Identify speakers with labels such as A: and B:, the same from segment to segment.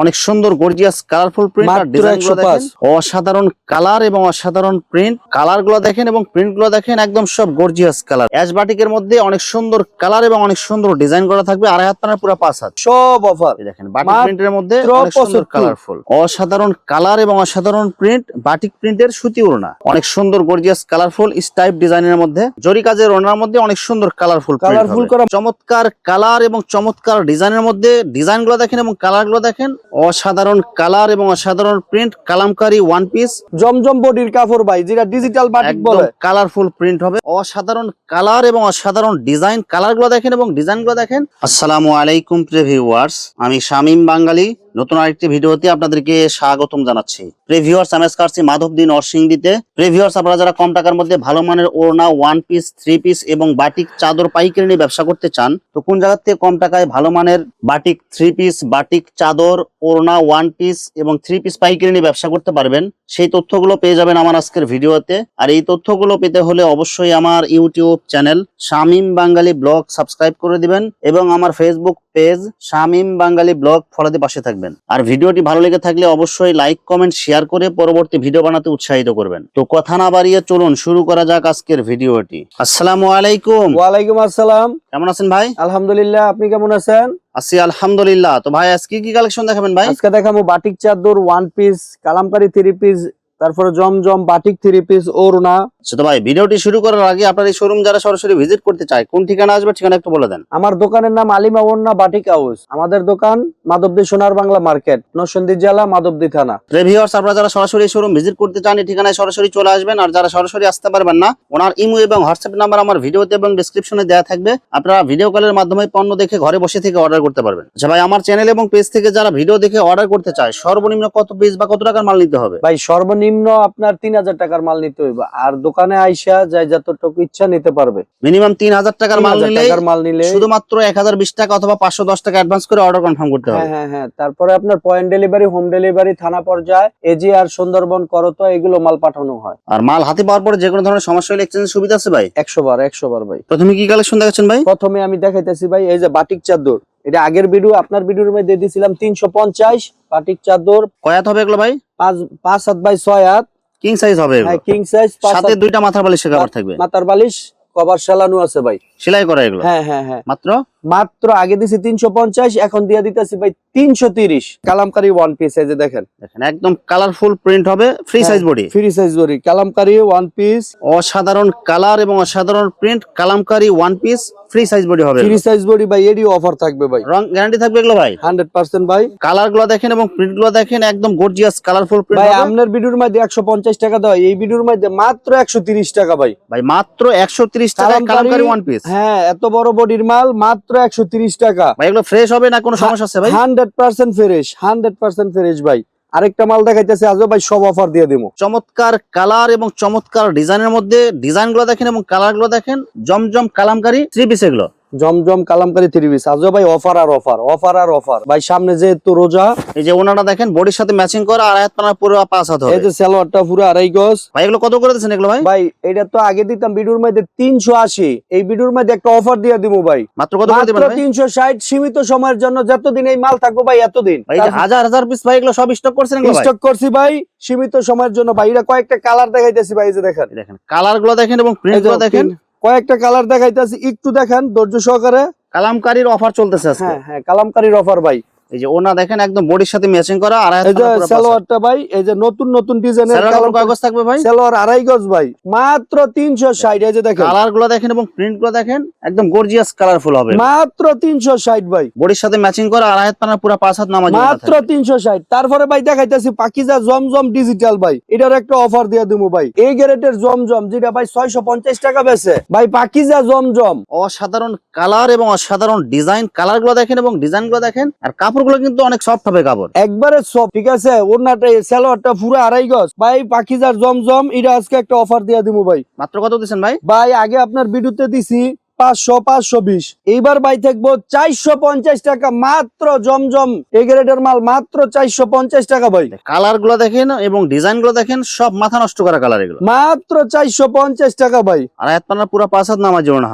A: অনেক সুন্দর gorgeous colourful print আর
B: মাত্র ডিজাইনগুলো
A: দেখেন। অসাধারণ কালার এবং অসাধারণ প্রিন্ট কালারগুলো দেখেন এবং প্রিন্টগুলো দেখেন একদম সব গর্জিয়াস কালার অ্যাশ বাটিকের মধ্যে অনেক সুন্দর কালার এবং অনেক সুন্দর ডিজাইন করা থাকবে। আড়াই হাত পানার পুরো পাঁচ হাত।
B: সব অফার
A: দেখেন বাটিক প্রিন্টের মধ্যে অনেক সুন্দর কালারফুল অসাধারণ কালার এবং অসাধারণ প্রিন্ট বাটিক প্রিন্টের সুতি ওড়না। অনেক সুন্দর গর্জিয়াস কালারফুল স্টাইপ ডিজাইনের মধ্যে। জরি কাজের ওড়নার মধ্যে অনেক সুন্দর কালারফুল
B: কালারফুল করা-
A: চমৎকার কালার এবং চমৎকার ডিজাইনের মধ্যে। ডিজাইনগুলো দেখেন এবং কালারগুলো দেখেন। অসাধারণ কালার এবং অসাধারণ print kalamkari one piece
B: Zamzam বডির কাপড় ভাই যেটা ডিজিটাল বাটিক বলে।
A: কালারফুল প্রিন্ট হবে। অসাধারণ কালার এবং অসাধারণ ডিজাইন কালারগুলো দেখেন এবং ডিজাইনগুলো দেখেন। আসসালামু আলাইকুম প্রিভিউয়ার্স আমি শামিম বাঙালি। নতুন আরেকটি ভিডিওতে আপনাদেরকে স্বাগতম জানাচ্ছি। প্রিভিউয়ার্স আমি আসছি মাধবদী নরসিংদীতে প্রিভিউয়ার্স আপনারা যারা কম টাকার মধ্যে ভালো মানের ওড়না ওয়ান পিস থ্রি পিস এবং বাটিক চাদর, পাইকারি নিয়ে ব্যবসা করতে চান, তো কোন জায়গা থেকে কম টাকায় ভালো মানের বাটিক থ্রি পিস বাটিক চাদর, ওড়না ওয়ান পিস এবং থ্রি পিস পাইকারি নিয়ে ব্যবসা করতে পারবেন, সেই তথ্যগুলো পেয়ে যাবেন আমার আজকের ভিডিওতে। আর এই তথ্যগুলো পেতে হলে অবশ্যই আমার YouTube channel Shamim Bangali blog subscribe করে দিবেন এবং আমার Facebook page Shamim Bangali blog ফলোতে পাশে থাকবেন। আর ভিডিওটি ভালো লেগে থাকলে অবশ্যই লাইক কমেন্ট শেয়ার করে পরবর্তী ভিডিও বানাতে উৎসাহিত করবেন। তো কথা না বাড়িয়ে চলুন শুরু করা যাক আজকের ভিডিওটি। আসসালামু আলাইকুম।
B: ওয়ালাইকুম আসসালাম।
A: কেমন আছেন ভাই?
B: আলহামদুলিল্লাহ আপনি কেমন আছেন?
A: আছি আলহামদুলিল্লাহ। তো ভাই আজকে কি কালেকশন দেখাবেন ভাই?
B: আজকে দেখাবো বাটিক চাদর one piece kalamkari three piece তারপরে জমজম বাটিক থ্রি পিস ওড়না।
A: আচ্ছা তো ভাই ভিডিওটি শুরু করার আগে আপনার এই শোরুম যারা সরাসরি ভিজিট করতে চায় কোন ঠিকানা আসবে ঠিকানা একটু বলে দেন।
B: আমার দোকানের নাম আলিমা ওড়না বাটিক হাউস। আমাদের দোকান মাধবদী সোনার বাংলা মার্কেট নরসিংদী জেলা মাধবদী থানা।
A: রেভিউয়ার্স আপনারা যারা সরাসরি শোরুম ভিজিট করতে চান এই ঠিকানায় সরাসরি চলে আসবেন আর যারা সরাসরি আসতে পারবেন না ওনার ইমো এবং হোয়াটসঅ্যাপ নাম্বার আমার ভিডিওতে এবং ডেসক্রিপশনে দেওয়া থাকবে। আপনারা ভিডিও কলের মাধ্যমে পণ্য দেখে ঘরে বসে থেকে অর্ডার করতে পারবেন। আচ্ছা ভাই আমার চ্যানেল এবং পেজ থেকে যারা ভিডিও দেখে অর্ডার করতে চায় সর্বনিম্ন কত পিস বা কত টাকার মাল নিতে হবে?
B: ভাই সর্বনিম্ন আপনার তিন হাজার টাকার মাল নিতে হইবে। আর দোকানে আইসা যাই যতটুকু ইচ্ছা নিতে পারবে।
A: মিনিমাম তিন হাজার টাকার মাল নিলে
B: টাকার মাল নিলে
A: শুধুমাত্র এক হাজার বিশ টাকা অথবা পাঁচশো দশ টাকা অ্যাডভান্স করে অর্ডার কনফার্ম করতে
B: হ্যাঁ
A: হবে।
B: হ্যাঁ হ্যাঁ। তারপরে আপনার পয়েন্ট ডেলিভারি হোম ডেলিভারি থানা পর্যায়ে এজি আর সুন্দরবন করতো এগুলো মাল পাঠানো হয়।
A: আর মাল হাতে পাওয়ার পরে যে কোনো ধরনের সমস্যা হলে এক্সচেঞ্জের সুবিধা আছে ভাই?
B: একশো বার একশো বার ভাই।
A: প্রথমে কি কালেকশন দেখাচ্ছেন ভাই?
B: প্রথমে আমি দেখাইতেছি ভাই এই যে বাটিক চাদর। এটা আগের ভিডিও আপনার ভিডিওর মধ্যে দিয়ে দিয়েছিলাম তিনশো পঞ্চাশ বাটিক চাদর।
A: কয়াত হবে এগুলো ভাই?
B: পাঁচ পাঁচ হাত বাই ছয় হাত।
A: কিং সাইজ হবে।
B: হ্যাঁ কিং সাইজ
A: সাথে দুইটা মাথার বালিশ কভার থাকবে।
B: মাথার বালিশ কভার সালানো আছে ভাই।
A: সেলাই করা এগুলো?
B: হ্যাঁ হ্যাঁ হ্যাঁ।
A: মাত্র?
B: মাত্র আগে দিছি তিনশো পঞ্চাশ এখন দিয়ে দিতেছি ভাই তিনশো তিরিশ। কালামকারি ওয়ান পিস এই যে দেখেন।
A: দেখেন একদম কালারফুল প্রিন্ট হবে free size body
B: free size body kalamkari one piece
A: অসাধারণ কালার এবং অসাধারণ print kalamkari one piece free size body হবে।
B: ফ্রি সাইজ বডি ভাই এরই অফার থাকবে ভাই।
A: রং গ্যারান্টি থাকবে এগুলো ভাই?
B: হান্ড্রেড পার্সেন্ট ভাই।
A: কালারগুলো দেখেন এবং প্রিন্টগুলো দেখেন একদম গর্জিয়াস কালারফুল প্রিন্ট
B: ভাই আপনার ভিডিওর মধ্যে একশো পঞ্চাশ টাকা এই ভিডিওর মধ্যে মাত্র একশো তিরিশ টাকা ভাই।
A: ভাই মাত্র একশো তিরিশ টাকা
B: কালামকারী-
A: কালামকারি ওয়ান পিস
B: হ্যাঁ এত বড় বডির মাল মাত্র একশো তিরিশ টাকা।
A: ভাই এগুলো ফ্রেশ হবে না? কোনো সমস্যা আছে ভাই?
B: Hundred percent fresh hundred percent fresh ভাই। আরেকটা মাল দেখাইতেছে আজও ভাই সব অফার দিয়ে দেবো
A: চমৎকার কালার এবং চমৎকার ডিজাইনের মধ্যে ডিজাইনগুলো দেখেন এবং কালারগুলো দেখেন জমজম কালামকারী থ্রি পিস এগুলো।
B: জমজম কালামকারি থ্রি পিস আজও ভাই অফার আর অফার অফার আর অফার ভাই সামনে যেহেতু রোজা
A: এই যে ওনারা দেখেন বডির সাথে ম্যাচিং করা আর হাত পানা পুরো পাঁচ হাত
B: এই যে সালোয়ারটা পুরো আড়াই গজ।
A: ভাই এগুলো কত করে দিচ্ছেন এগুলো ভাই?
B: ভাই এটা তো আগে দিতাম ভিডিওর মধ্যে তিনশো আশি। এই ভিডিওর মধ্যে একটা অফার দিয়ে দিব ভাই।
A: মাত্র কত করে দিবেন ভাই?
B: তিনশো ষাট সীমিত সময়ের জন্য যতদিন এই মাল থাকব ভাই এতদিন।
A: ভাই হাজার হাজার পিস ভাই এগুলো সব স্টক করছেন এগুলো
B: স্টক করছি ভাই সীমিত সময়ের জন্য ভাই। এটা কয়েকটা কালার দেখাইতেছি ভাই এই যে দেখেন।
A: দেখেন কালারগুলো দেখেন এবং প্রিন্টগুলো দেখেন।
B: কয়েকটা কালার দেখাইতেছি একটু দেখেন ধৈর্য সহকারে।
A: কালামকারীর অফার চলতেছে আজকে।
B: হ্যাঁ হ্যাঁ কালামকারীর অফার ভাই।
A: এই যে ওনা দেখেন একদম বডির সাথে ম্যাচিং করা আর
B: এই যে। সালোয়ারটা ভাই এই যে নতুন নতুন ডিজাইনের
A: স্যালোয়ার কাপড় কাগজ থাকবে ভাই?
B: সালোয়ার আড়াই গজ ভাই মাত্র তিনশো ষাট এই যে দেখেন।
A: কালারগুলো দেখেন এবং প্রিন্টগুলো দেখেন একদম গর্জিয়াস কালারফুল হবে।
B: মাত্র তিনশো ষাট ভাই।
A: বডির সাথে ম্যাচিং করা আর হাত পানা পুরো পাঁচ হাত নামাজ
B: মাত্র তিনশো ষাট। তারপরে ভাই দেখাইতেছি পাকিজা জমজম ডিজিটাল ভাই। এটার একটা অফার দিয়ে দিব ভাই। এই গ্রেটের জমজম যেটা ভাই ছয়শো পঞ্চাশ টাকা বেছে ভাই পাকিজা জমজম।
A: অসাধারণ কালার এবং অসাধারণ ডিজাইন কালারগুলো দেখেন এবং ডিজাইনগুলো দেখেন। আর কাপড় গুলো কিন্তু অনেক সফট হবে কাপড়।
B: একবারে সফট ঠিক আছে? ওনাটা সালোয়ারটা পুরো আড়াই গজ। ভাই পাকিজার জমজম এটা আজকে একটা অফার দিয়ে দিব ভাই।
A: মাত্র কত দিচ্ছেন ভাই?
B: ভাই আগে আপনার ভিডিওতে দিছি পাঁচশো পাঁচশো বিশ। এইবার ভাই থাকব চারশো পঞ্চাশ টাকা মাত্র জমজম। এই গ্রেডের মাল মাত্র চারশো পঞ্চাশ টাকা ভাই।
A: কালারগুলো দেখেন এবং ডিজাইনগুলো দেখেন সব মাথা নষ্ট করা কালার এগুলো।
B: মাত্র চারশো পঞ্চাশ টাকা ভাই।
A: আর পুরো পাঁচ হাত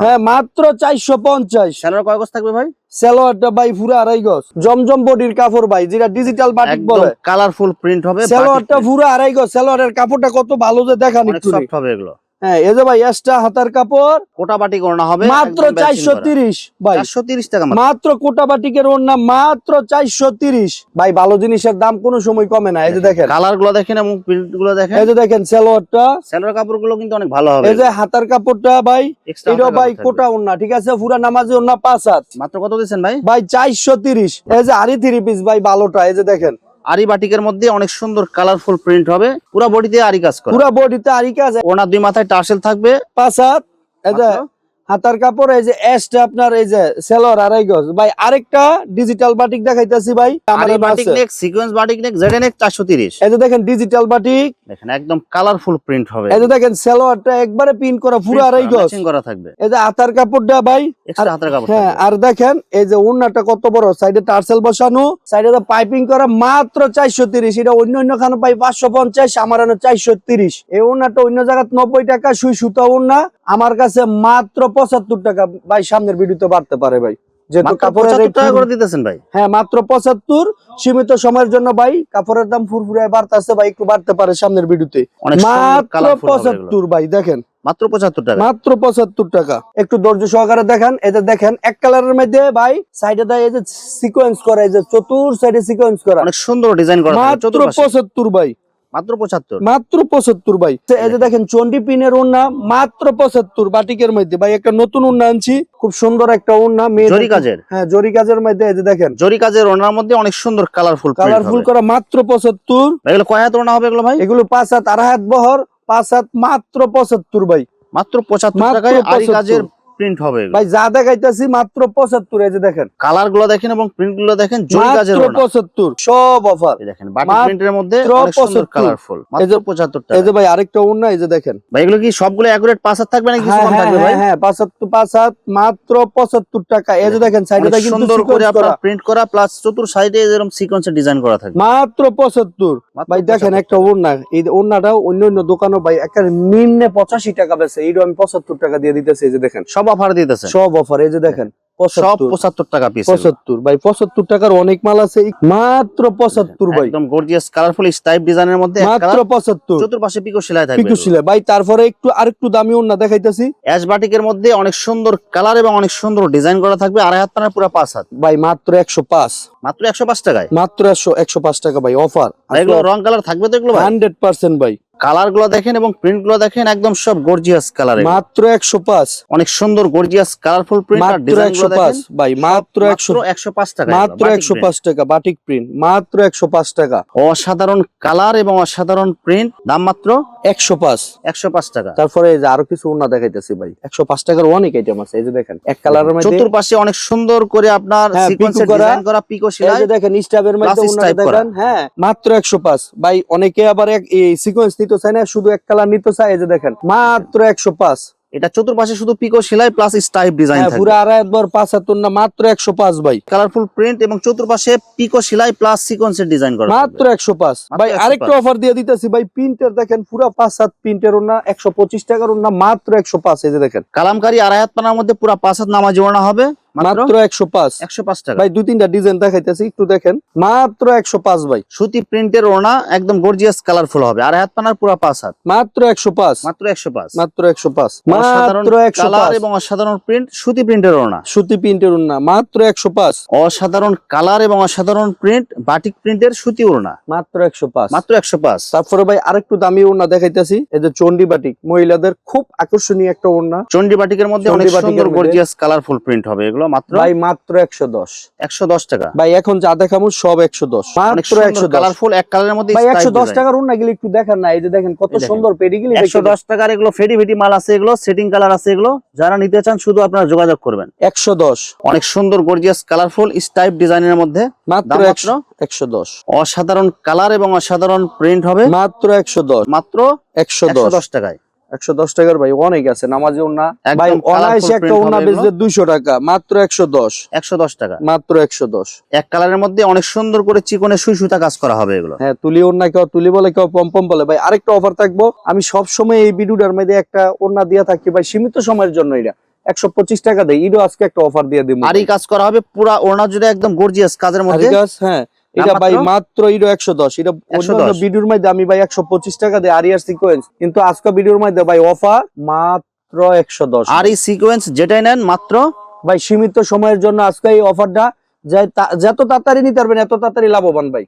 A: হ্যাঁ।
B: মাত্র চারশো পঞ্চাশ।
A: কয় গজ থাকবে ভাই?
B: সালোয়ারটা ভাই পুরো আড়াই গজ। জমজম বডির কাপড় ভাই যেটা ডিজিটাল বাটিক বলে।
A: কালারফুল প্রিন্ট হবে
B: সালোয়ারটা পুরো আড়াই গজ। সালোয়ারের কাপড়টা কত ভালো যে দেখান একটু।
A: হবে এগুলো।
B: হ্যাঁ এই যে ভাই এক্সট্রা হাতার কাপড়।
A: হবে
B: মাত্র চারশো তিরিশ ভাই।
A: চারশো তিরিশ টাকা মাত্র।
B: মাত্র ওড়না চারশো তিরিশ। ভাই ভালো জিনিসের দাম কোনো সময় কমে না এই যে দেখেন।
A: কালারগুলো দেখেন এবং প্রিন্টগুলো দেখেন।
B: এই যে দেখেন সালোয়ারটা।
A: স্যালোর কাপড়গুলো কিন্তু অনেক ভালো হবে।
B: এই যে হাতার কাপড়টা ভাই এটা ভাই কোটা ওড়না ঠিক আছে? পুরা নামাজি ওড়না পাঁচ হাত।
A: মাত্র কত দিচ্ছেন ভাই?
B: ভাই চারশো তিরিশ। এই যে থ্রি পিস ভাই ভালোটা এই যে দেখেন।
A: আরি বাটিকের মধ্যে অনেক সুন্দর কালারফুল প্রিন্ট হবে। পুরো বডিতে আরি কাজ করে।
B: পুরো বডিতে আরি কাজ।
A: ওনার দুই মাথায় টার্সেল থাকবে।
B: পাঁচ হাত। হাতার কাপড় এই যে এসটা আপনার এই যে সেলর আড়াই গজ। ভাই আরেকটা ডিজিটাল বাটিক দেখাইতেছি ভাই আমার
A: batik neck sequence batik neck Z neck চারশো তিরিশ।
B: এই যে দেখেন ডিজিটাল বাটিক
A: দেখেন একদম কালারফুল প্রিন্ট হবে।
B: এই যে দেখেন সেলোয়ারটা একবারে পিন করা পুরো আড়াই গজ।
A: ম্যাচিং করা থাকবে।
B: এই যে হাতার কাপড়টা ভাই
A: এক্সট্রা হাতের কাপড়
B: হ্যাঁ আর দেখেন এই যে ওড়নাটা কত বড় সাইডে টার্সেল বসানো সাইডে তো পাইপিং করা মাত্র চারশো তিরিশ। এটা অন্য অন্য খানে পাই পাঁচশো পঞ্চাশ আমার এনে চারশো তিরিশ। এই ওড়নাটা অন্য জায়গায় নব্বই টাকা সুই সুতা ওড়না আমার কাছে মাত্র পঁচাত্তর টাকা ভাই সামনের ভিডিওতে বাড়তে পারে ভাই। যেহেতু কাপড়ের
A: টাকা করে দিতেছেন ভাই।
B: হ্যাঁ মাত্র পঁচাত্তর। সীমিত সময়ের জন্য ভাই কাপড়ের দাম বাড়তেছে ভাই একটু বাড়তে পারে সামনের ভিডিওতে মাত্র পঁচাত্তর ভাই দেখেন।
A: মাত্র পঁচাত্তর টাকা।
B: মাত্র পঁচাত্তর টাকা। একটু ধৈর্য সহকারে দেখেন এই যে দেখেন এক কালারের মধ্যে ভাই সাইডে দেয় এই যে সিকোয়েন্স করা এই যে চতুর সাইডে সিকোয়েন্স করা।
A: অনেক সুন্দর ডিজাইন করা
B: মাত্র পঁচাত্তর ভাই।
A: মাত্র পঁচাত্তর।
B: মাত্র পঁচাত্তর ভাই। এই যে দেখেন চন্ডি পিনের ওড়না মাত্র পঁচাত্তর বাটিকের মধ্যে। ভাই একটা নতুন ওড়না আনছি খুব সুন্দর একটা ওড়না মেয়ে
A: জরি কাজের?
B: হ্যাঁ জরি কাজের মধ্যে এই যে দেখেন।
A: জরি কাজের ওনার মধ্যে অনেক সুন্দর কালারফুল
B: কালারফুল করা মাত্র পঁচাত্তর।
A: এগুলো কয় হাত হবে এগুলো ভাই?
B: এগুলো পাঁচ হাত আড়াই হাত বহর পাঁচ হাত মাত্র পঁচাত্তর ভাই।
A: মাত্র পঁচাত্তর টাকায় আরি কাজের প্রিন্ট হবে
B: ভাই যা দেখাইতেছি মাত্র পঁচাত্তর এই যে দেখেন।
A: কালারগুলো দেখেন এবং প্রিন্টগুলো দেখেন
B: পঁচাত্তর সব অফার
A: দেখেন বাটি প্রিন্টের মধ্যে অনেক সুন্দর
B: 75
A: কালারফুল মাত্র পঁচাত্তর
B: এই যে ভাই আরেকটা ওড়না এই যে দেখেন।
A: ভাই এগুলো কি সবগুলো অ্যাকুরেট পাঁচ হাত থাকবে নাকি
B: হ্যাঁ হ্যাঁ
A: থাকবে ভাই?
B: হ্যাঁ হ্যাঁ পাঁচাত্তর পাঁচ হাত মাত্র পঁচাত্তর টাকা। এই যে দেখেন সাইডে
A: সুন্দর করে আপনার প্রিন্ট করা প্লাস চতুর সাইডে এরকম সিকোয়েন্সের ডিজাইন করা থাকবে।
B: মাত্র পঁচাত্তর। ভাই দেখেন একটা ওড়না। এই ওড়নাটাও অন্য অন্য দোকানও ভাই একটা নিম্নে পঁচাশি টাকা বেছে এইটা আমি পঁচাত্তর টাকা দিয়ে দিতেছি এই যে দেখেন।
A: সব অফার দিতেছে।
B: সব অফার এই যে দেখেন
A: সব
B: পঁচাত্তর।
A: টাকা পিস
B: পঁচাত্তর ভাই পঁচাত্তর টাকার অনেক মাল আছে মাত্র পঁচাত্তর ভাই।
A: একদম গর্জিয়াস কালারফুল স্টাইপ ডিজাইনের মধ্যে
B: মাত্র পঁচাত্তর।
A: চতুর্পাশে পিকো সেলাই থাকবে
B: পিকু সিলাই। ভাই তারপরে একটু আরেকটু দামি দেখাইতেছি।
A: অ্যাশ বাটিকের মধ্যে অনেক সুন্দর কালার এবং অনেক সুন্দর ডিজাইন করা থাকবে আড়াই হাত পুরো পাঁচ হাত।
B: ভাই মাত্র একশো পাঁচ।
A: মাত্র একশো পাঁচ টাকায়?
B: মাত্র একশো একশো পাঁচ টাকা ভাই অফার
A: এগুলো রং কালার থাকবে তো এগুলো
B: হান্ড্রেড পার্সেন্ট ভাই।
A: কালারগুলো দেখেন এবং প্রিন্টগুলো দেখেন একদম সব গর্জিয়াস কালার
B: মাত্র একশো পাঁচ।
A: অনেক সুন্দর গর্জিয়াস কালারফুল প্রিন্ট
B: মাত্র একশো পাঁচ ভাই মাত্র একশো
A: একশো পাঁচ টাকা
B: মাত্র একশো পাঁচ টাকা বাটিক প্রিন্ট মাত্র একশো পাঁচ টাকা।
A: অসাধারণ কালার এবং অসাধারণ প্রিন্ট দাম মাত্র
B: একশো পাঁচ।
A: একশো পাঁচ টাকা।
B: তারপরে এই যে আরও কিছু দেখাইতেছি ভাই। একশো পাঁচ টাকার অনেক আইটেম আছে এই যে দেখেন এক কালারের মধ্যে
A: চতুর্পাশে অনেক সুন্দর করে আপনার
B: হ্যাঁ,
A: সিকোয়েন্সের ডিজাইন করা। পিকো সেলাই।
B: যে দেখেন মধ্যে। দেখেন হ্যাঁ মাত্র একশো পাঁচ। ভাই অনেকে আবার এক সিকোয়েন্স নিতে চায় না শুধু এক কালার নিতে চায় এই যে দেখেন মাত্র একশো পাঁচ।
A: এটা চতুর্পাশে শুধু পিকো সেলাই প্লাস স্টাইপ ডিজাইন
B: থাকবে। পুরো আড়াই একবার পাঁচ হাতুর না মাত্র একশো পাঁচ ভাই।
A: কালারফুল প্রিন্ট এবং চতুর্পাশে পিকো সেলাই প্লাস সিকোয়েন্সের ডিজাইন করা
B: মাত্র
A: থাকবে।
B: একশো পাঁচ।
A: মাত্র
B: ভাই
A: 105
B: আরেকটা অফার দিয়ে দিতেছি ভাই প্রিন্টের দেখেন পুরো পাঁচ সাত প্রিন্টের ওনা একশো পঁচিশ টাকার ওনা মাত্র একশো পাঁচ এই যে দেখেন।
A: কালামকারী আড়াই হাত পানার মধ্যে পুরো পাঁচ হাত নামাজ ওড়না হবে। মাত্র?
B: মাত্র একশো পাঁচ।
A: একশো পাঁচ টাকা।
B: ভাই দুই তিনটা ডিজাইন দেখাইতেছি একটু দেখেন। মাত্র একশো পাঁচ ভাই।
A: সুতি প্রিন্টের ওড়না একদম গর্জিয়াস কালারফুল হবে। আড়াই হাত পানার পুরো পাঁচ হাত।
B: মাত্র একশো পাঁচ।
A: মাত্র একশো পাঁচ।
B: মাত্র একশো পাঁচ।
A: অসাধারণ
B: মাত্র একশো
A: কালার এবং অসাধারণ প্রিন্ট সুতি প্রিন্টের ওড়না।
B: সুতি প্রিন্টের ওনা মাত্র একশো পাঁচ।
A: অসাধারণ কালার এবং অসাধারণ প্রিন্ট বাটিক প্রিন্টের সুতি ওড়না।
B: মাত্র একশো পাঁচ।
A: মাত্র একশো পাঁচ।
B: তারপরে ভাই আরেকটু দামি ওড়না দেখাইতেছি। এই যে চন্ডি বাটিক মহিলাদের খুব আকর্ষণীয় একটা ওড়না।
A: চন্ডি বাটিকের মধ্যে অনেক
B: চণ্ডী
A: সুন্দর গর্জিয়াস কালারফুল প্রিন্ট হবে। এগুলো মাত্র?
B: ভাই মাত্র একশো দশ।
A: একশো দশ টাকা?
B: ভাই এখন যা দেখামো সব একশো দশ। মাত্র একশো
A: কালারফুল এক কালারের মধ্যে
B: ভাই একশো দশ টাকার ওড়না গেলে একটু দেখেন না এই যে দেখেন কত। সুন্দর পেডিগিলি
A: একশো দশ টাকার এগুলো ফেডি ফেডি মাল আছে এগুলো সেটিং কালার আছে এগুলো। যারা নিতে চান শুধু আপনারা যোগাযোগ করবেন।
B: একশো দশ।
A: অনেক সুন্দর গর্জিয়াস কালারফুল স্টাইপ ডিজাইনের মধ্যে।
B: মাত্র একশো একশো দশ।
A: অসাধারণ কালার এবং অসাধারণ প্রিন্ট হবে।
B: মাত্র একশো দশ।
A: মাত্র
B: একশো
A: একশো
B: দশ
A: দশ টাকায়।
B: একশো দশ টাকার ভাই অনেক আছে নামাজি ওনা ভাই অনায়াসে একটা ওনা বেচলে দুইশো টাকা মাত্র একশো দশ।
A: একশো দশ টাকা।
B: মাত্র একশো দশ।
A: এক কালারের মধ্যে অনেক সুন্দর করে চিকনে সুই সুতা কাজ করা হবে এগুলো।
B: হ্যাঁ তুলি ওনা কেউ তুলি বলে কেউ পম পম বলে। ভাই আরেকটা অফার থাকব। আমি সব সময় এই ভিডিওটার মধ্যে একটা ওনা দিয়ে থাকি ভাই সীমিত সময়ের জন্য এটা। একশো পঁচিশ টাকা দেয় ইডো আজকে একটা অফার দিয়ে দিব।
A: আরই কাজ করা হবে পুরা ওড়না জুড়ে একদম গর্জিয়াস কাজের মধ্যে।
B: হ্যাঁ এটা ভাই
A: মাত্র?
B: ইডো একশো দশ। এটা
A: 110
B: অন্যান্য ভিডিওর মধ্যে আমি ভাই একশো পঁচিশ টাকা দেয় আরিয়ার সিকোয়েন্স কিন্তু আজকে ভিডিওর মধ্যে ভাই অফার মাত্র একশো দশ।
A: আর এই সিকোয়েন্স যেটাই নেন মাত্র?
B: ভাই সীমিত সময়ের জন্য আজকে এই অফারটা তাড়াতাড়ি নিতে পারবেন, এত তাড়াতাড়ি ভাই।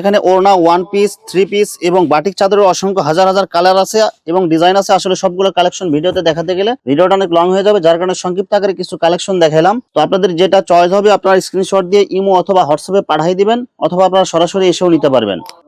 A: এখানে ওড়না ওয়ান পিস থ্রি পিস এবং বাটিক চাদরের অসংখ্য হাজার হাজার কালার আছে এবং ডিজাইন আসলে সবগুলো কালেকশন দেখাতে গেলে অনেক লং হয়ে যাবে, যার কারণে সংক্ষিপ্ত কিছু কালেকশন তো আপনাদের যেটা চয়েস হবে, আপনারা স্ক্রিনশট দিয়ে ইমো অথবা হোয়াটসঅ্যাপে পাঠিয়ে দিবেন, অথবা আপনারা সরাসরি এসেও নিতে পারবেন।